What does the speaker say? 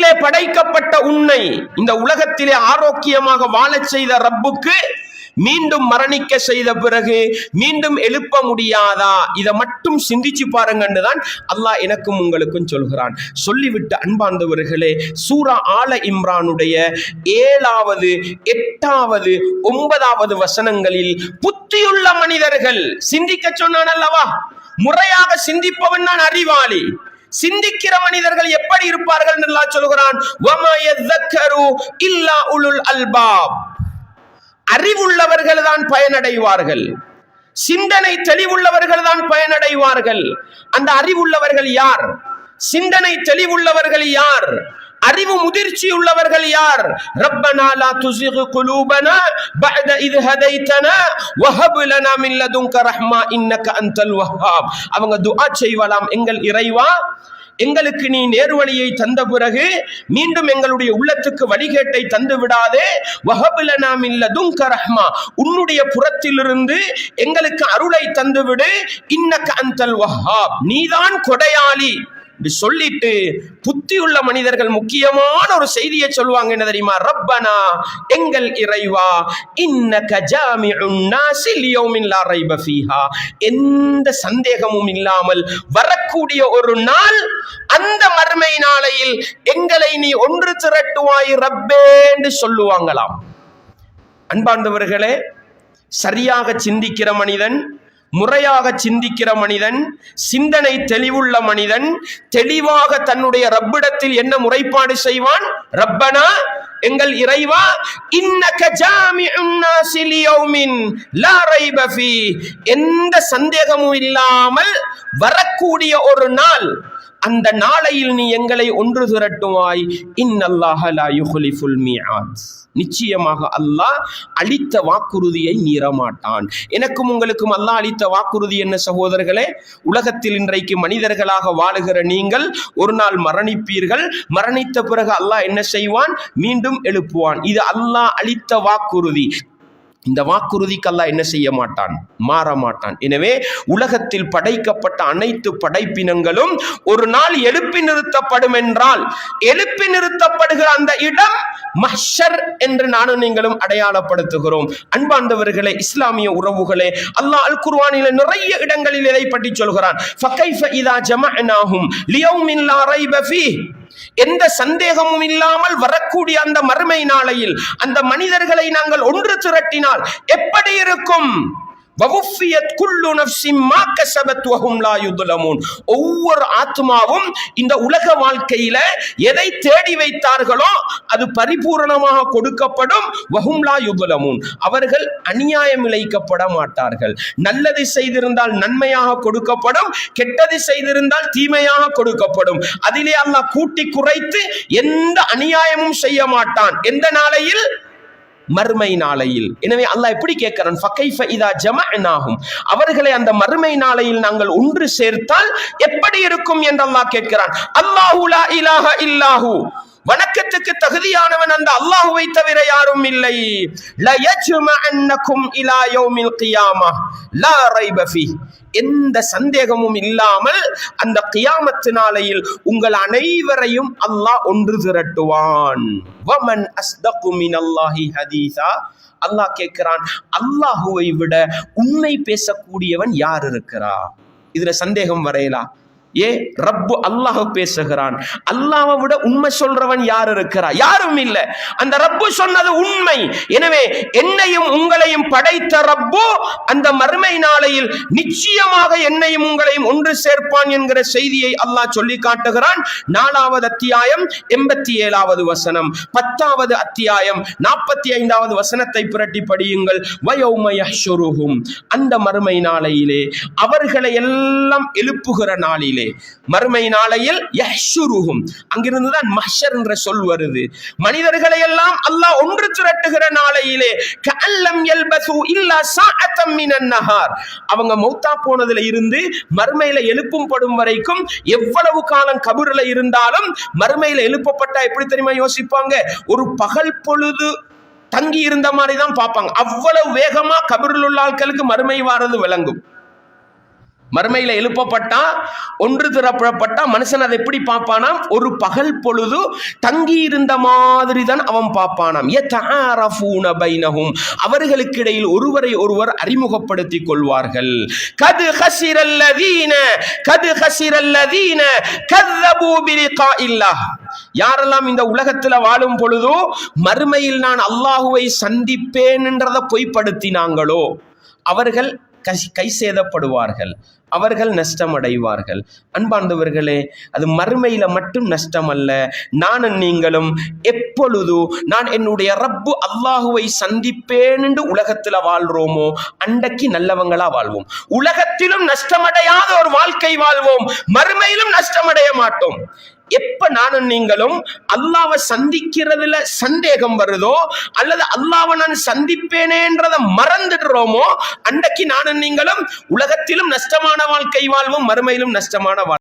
உலகத்திலே படைக்கப்பட்ட உன்னை இந்த உலகத்திலே ஆரோக்கியமாக வாழச் செய்த ரப்புக்கு மீண்டும் மரணிக்க செய்த பிறகு மீண்டும் எழுப்ப முடியாதா? இதை மட்டும் சிந்திச்சு பாருங்கன்னு தான் அல்லாஹ் எனக்கும் உங்களுக்கும் சொல்கிறான். சொல்லிவிட்டு அன்பார்ந்தவர்களே சூரா ஆல இம்ரானுடைய ஏழாவது எட்டாவது ஒன்பதாவது வசனங்களில் புத்தியுள்ள மனிதர்கள் சிந்திக்க சொன்னான் அல்லவா? முறையாக சிந்திப்பவன் நான் அறிவாளி. சிந்திக்கிற மனிதர்கள் எப்படி இருப்பார்கள் நல்லா சொல்கிறான் இல்லா உலுல் அல்பாப். அறிவுள்ளவர்கள் தான் பயனடைவார்கள். சிந்தனை தெளிவுள்ளவர்கள் தான் பயனடைவார்கள். அந்த அறிவுள்ளவர்கள் யார்? சிந்தனை தெளிவுள்ளவர்கள் யார்? அறிவு முதிர்ச்சி உள்ளவர்கள் யார்? ரப்பனா லா துஸிக் குலூபனா பஅத இத் ஹதைதனா வஹப் லனா மின் லதுன்க ரஹ்மா இன்னக அன்தல் வஹ்ஹாப். அவங்க துஆ செய்வலாம். எங்கள் இறைவா எங்களுக்கு நீ நேர்வழியை தந்த பிறகு மீண்டும் எங்களுடைய உள்ளத்துக்கு வழிகேட்டை தந்து விடாதே. வஹபுலனா மின் லதுன்க ரஹ்மா. உன்னுடைய புறத்திலிருந்து எங்களுக்கு அருளை தந்துவிடு. இன்னக்க அந்தல் வஹாப் நீதான் கொடையாளி. இப்படி சொல்லிட்டு புத்தியுள்ள மனிதர்கள் முக்கியமான ஒரு செய்தியை சொல்லுவாங்க என்ன தெரியுமா? ரப்பனா எங்கள் இறைவா இன்னக ஜாமிஉன் நாஸி லியௌமின் லா ரைப ஃபீஹா. எந்த சந்தேகமும் இல்லாமல் வரக்கூடிய ஒரு நாள் அந்த மர்மை நாளையில் எங்களை நீ ஒன்று திரட்டுவாய் ரப்பே என்று சொல்லுவாங்களாம். அன்பார்ந்தவர்களே சரியாக சிந்திக்கிற மனிதன் முறையாக சிந்திக்கிற மனிதன் சிந்தனை தெளிவுள்ள மனிதன் தெளிவாக தன்னுடைய ரப்பிடத்தில் என்ன முறைப்பாடு செய்வான்? ரப்பனா எங்கள் இறைவா இன்னக ஜாமிஉன் லா ரைப எந்த சந்தேகமும் இல்லாமல் வரக்கூடிய ஒரு நாள் அந்த நாளையில் நீ எங்களை ஒன்று திரட்டுவாய். இன்னல்லாஹ லா நிச்சயமாக அல்லாஹ் அளித்த வாக்குறுதியை மீறமாட்டான். எனக்கும் உங்களுக்கும் அல்லாஹ் அளித்த வாக்குறுதி என்ன சகோதரர்களே? உலகத்தில் இன்றைக்கு மனிதர்களாக வாழுகிற நீங்கள் ஒரு நாள் மரணிப்பீர்கள். மரணித்த பிறகு அல்லாஹ் என்ன செய்வான்? மீண்டும் எழுப்புவான். இது அல்லாஹ் அளித்த வாக்குறுதி. இந்த வாக்குறுதிக்கெல்லாம் என்ன செய்ய மாட்டான்? மாற மாட்டான். எனவே உலகத்தில் படைக்கப்பட்ட அனைத்து படைப்பினங்களும் ஒரு நாள் எழுப்பி நிறுத்தப்படும் என்றால் எழுப்பி நிறுத்தப்படுகிற அந்த இடம் மஷர் என்று நானும் நீங்களும் அடையாளப்படுத்துகிறோம். அன்பாண்டவர்களே இஸ்லாமிய உறவுகளே அல்லாஹ் அல் குர்வானில நிறைய இடங்களில் இதை பற்றி சொல்கிறான். எந்த சந்தேகமும் இல்லாமல் வரக்கூடிய அந்த மறுமை நாளையில் அந்த மனிதர்களை நாங்கள் ஒன்று திரட்டினால் எப்படி இருக்கும்? ஒவ்வொரு ஆத்மாவும் இந்த உலக வாழ்க்கையில எதை தேடி வைத்தார்களோ அது பரிபூரணமாக கொடுக்கப்படும். வஹும் லா அவர்கள் அநியாயம் இழைக்கப்பட மாட்டார்கள். நல்லது செய்திருந்தால் நன்மையாக கொடுக்கப்படும். கெட்டது செய்திருந்தால் தீமையாக கொடுக்கப்படும். அதிலே அல்லாஹ் கூட்டி குறைத்து எந்த அநியாயமும் செய்ய மாட்டான். எந்த நாளையில்? மறுமை நாளையில். எனவே அல்லாஹ் எப்படி கேட்கிறான்? ஃபகைஃப இதா ஜமஅனாஹும். அவர்களை அந்த மறுமை நாளையில் நாங்கள் ஒன்று சேர்த்தால் எப்படி இருக்கும் என்று அல்லாஹ் கேட்கிறான். அல்லாஹு லா இலாஹ இல்லாஹு வணக்கத்துக்கு தகுதியானவன் அந்த அல்லாஹுவை தவிர யாரும் இல்லை. எந்த சந்தேகமும் இல்லாமல் அந்த கியாமத்து நாளையில் உங்கள் அனைவரையும் அல்லாஹ் ஒன்று திரட்டுவான். வமன் அஸ்தகு அல்லாஹி ஹதீஸா. அல்லாஹ் கேட்கிறான் அல்லாஹுவை விட உண்மை பேசக்கூடியவன் யார் இருக்கிறா இதுல சந்தேகம் வரையலாம். ஏ ரப்பு அல்லாஹ் பேசுகிறான். அல்லாவை விட உண்மை சொல்றவன் யார் இருக்கிறா யாரும் இல்லை. அந்த ரப்பு சொன்னது உண்மை. எனவே என்னையும் உங்களையும் படைத்த ரப்போ அந்த மறுமை நாளையில் நிச்சயமாக என்னையும் உங்களையும் ஒன்று சேர்ப்பான் என்கிற செய்தியை அல்லாஹ் சொல்லி காட்டுகிறான். நாலாவது அத்தியாயம் எண்பத்தி ஏழாவது வசனம். பத்தாவது அத்தியாயம் நாற்பத்தி ஐந்தாவது வசனத்தை புரட்டி படியுங்கள். வயோமயஷுருகும் அந்த மறுமை நாளையிலே அவர்களை எல்லாம் எழுப்புகிற நாளிலே மறுமை நாளையில் யஷுருகும் அங்கிருந்து தான் மஹ்ஷர் என்ற சொல் வருது. மனிதர்களை எல்லாம் அல்லாஹ் ஒன்று திரட்டுகிற நாளையிலே கஅல்லம் யல்பசு இல்லா சாஅத்தம் மினன் நஹார். அவங்க மௌத்தா போனதுல இருந்து மறுமையில எழுப்பும் படும் வரைக்கும் எவ்வளவு காலம் கபூர்ல இருந்தாலும் மறுமையில எழுப்பப்பட்டா எப்படி தெரியுமா யோசிப்பாங்க? ஒரு பகல் பொழுது தங்கி இருந்த மாதிரி தான் பார்ப்பாங்க. அவ்வளவு வேகமா கபரில் உள்ள ஆட்களுக்கு மறுமை வாரது விளங்கும். மறுமையில் எழுப்பப்பட்டான் ஒன்று திறப்பட்டான் மனுஷன் அதை எப்படி பார்ப்பானாம்? ஒரு பகல் பொழுது தங்கி இருந்த மாதிரி தான் அவன் பார்ப்பானாம். பைனகும் அவர்களுக்கு இடையில் ஒருவரை ஒருவர் அறிமுகப்படுத்தி கொள்வார்கள். கது ஹசிரல்லதீன கது ஹசிரல்லதீன கல்லபூ பிலிகா இல்லாஹ் யாரெல்லாம் இந்த உலகத்தில் வாழும் பொழுதோ மறுமையில் நான் அல்லாஹுவை சந்திப்பேன் என்றதை பொய்ப்படுத்தினாங்களோ அவர்கள் கை- கை சேதப்படுவார்கள் அவர்கள் நஷ்டமடைவார்கள். அன்பார்ந்தவர்களே அது மறுமையில மட்டும் நஷ்டம் அல்ல நானும் நீங்களும் எப்பொழுது நான் என்னுடைய ரப்பு அல்லாஹுவை சந்திப்பேன் என்று உலகத்துல வாழ்றோமோ அண்டைக்கு நல்லவங்களா வாழ்வோம். உலகத்திலும் நஷ்டமடையாத ஒரு வாழ்க்கை வாழ்வோம். மறுமையிலும் நஷ்டமடைய மாட்டோம். எப்ப நானும் நீங்களும் அல்லாவை சந்திக்கிறதுல சந்தேகம் வருதோ அல்லது அல்லாவை நான் சந்திப்பேனேன்றதை மறந்துடுறோமோ அன்றைக்கு நானும் நீங்களும் உலகத்திலும் நஷ்டமான வாழ்க்கை வாழ்வோம் மறுமையிலும் நஷ்டமான வாழ்க்கை